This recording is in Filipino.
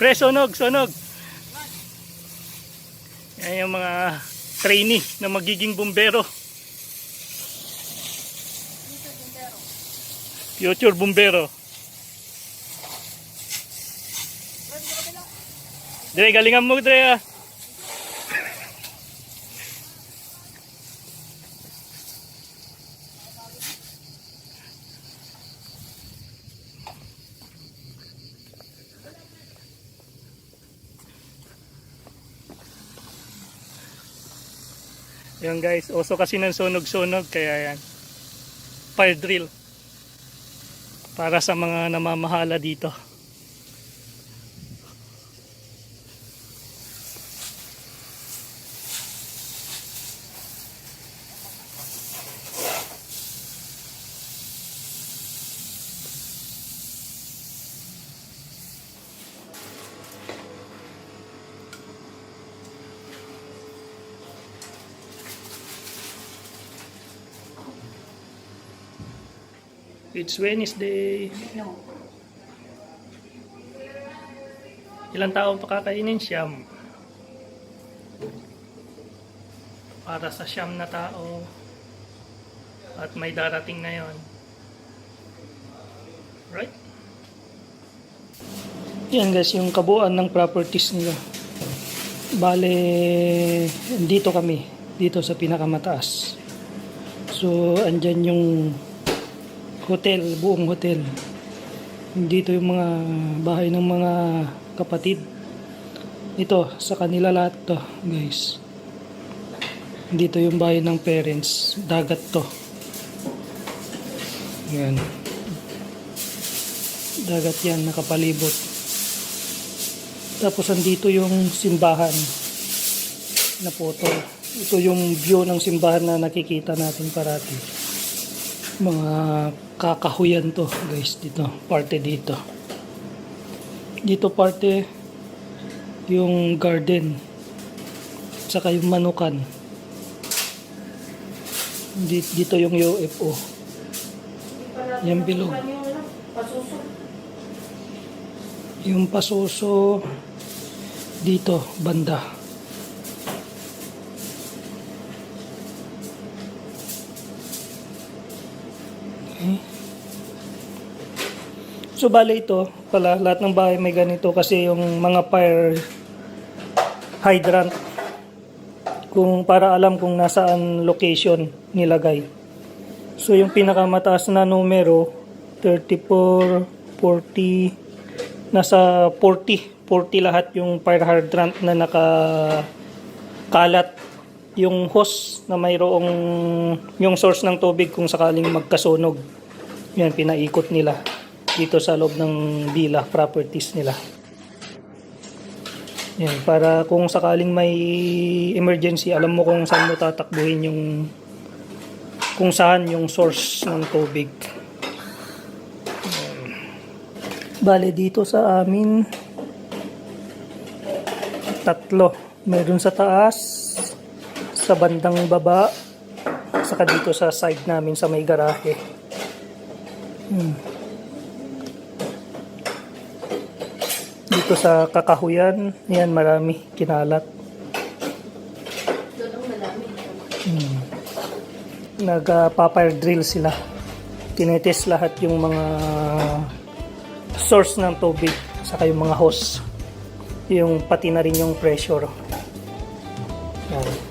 Pre, sunog, sunog. Yan yung mga trainee na magiging bumbero. Future bumbero. Dre, galingan mo, Dre, ah. Yan guys, uso kasi ng sunog-sunog kaya yan. Fire drill. Para sa mga namamahala dito. It's Wednesday. Ilang tao pa kakainin? Siyam. Para sa siyam na tao. At may darating na yon. Right? Yan guys, yung kabuuan ng properties nila. Bale, dito kami. Dito sa pinakamataas. So, andyan yung hotel, buong hotel. Dito yung mga bahay ng mga kapatid. Ito, sa kanila lahat to, guys. Dito yung bahay ng parents. Dagat to. Yan. Dagat yan, nakapalibot. Tapos andito yung simbahan na photo. Ito yung view ng simbahan na nakikita natin parati mga kakahuyan to guys dito parte dito. Dito parte yung garden saka yung manukan. Di- dito yung UFO yan bilog yung pasuso dito banda So bale ito, pala lahat ng bahay may ganito kasi yung mga fire hydrant kung para alam kung nasaan location nilagay. So yung pinakamataas na numero 34, 40 nasa 40, 40 lahat yung fire hydrant na naka kalat yung hose na mayroong yung source ng tubig kung sakaling magkasunog. Yan pinaikot nila dito sa loob ng villa properties nila. Yan, para kung sakaling may emergency, alam mo kung saan mo tatakbuhin yung kung saan yung source ng tubig. Bale dito sa amin tatlo. Meron sa taas, sa bandang baba, saka dito sa side namin sa may garahe. Hmm. Dito sa kakahuyan, yan marami kinalat. Hmm. Nagpa-fire drill sila. Tinetest lahat yung mga source ng tubig saka yung mga hose. Yung pati na rin yung pressure. Yan.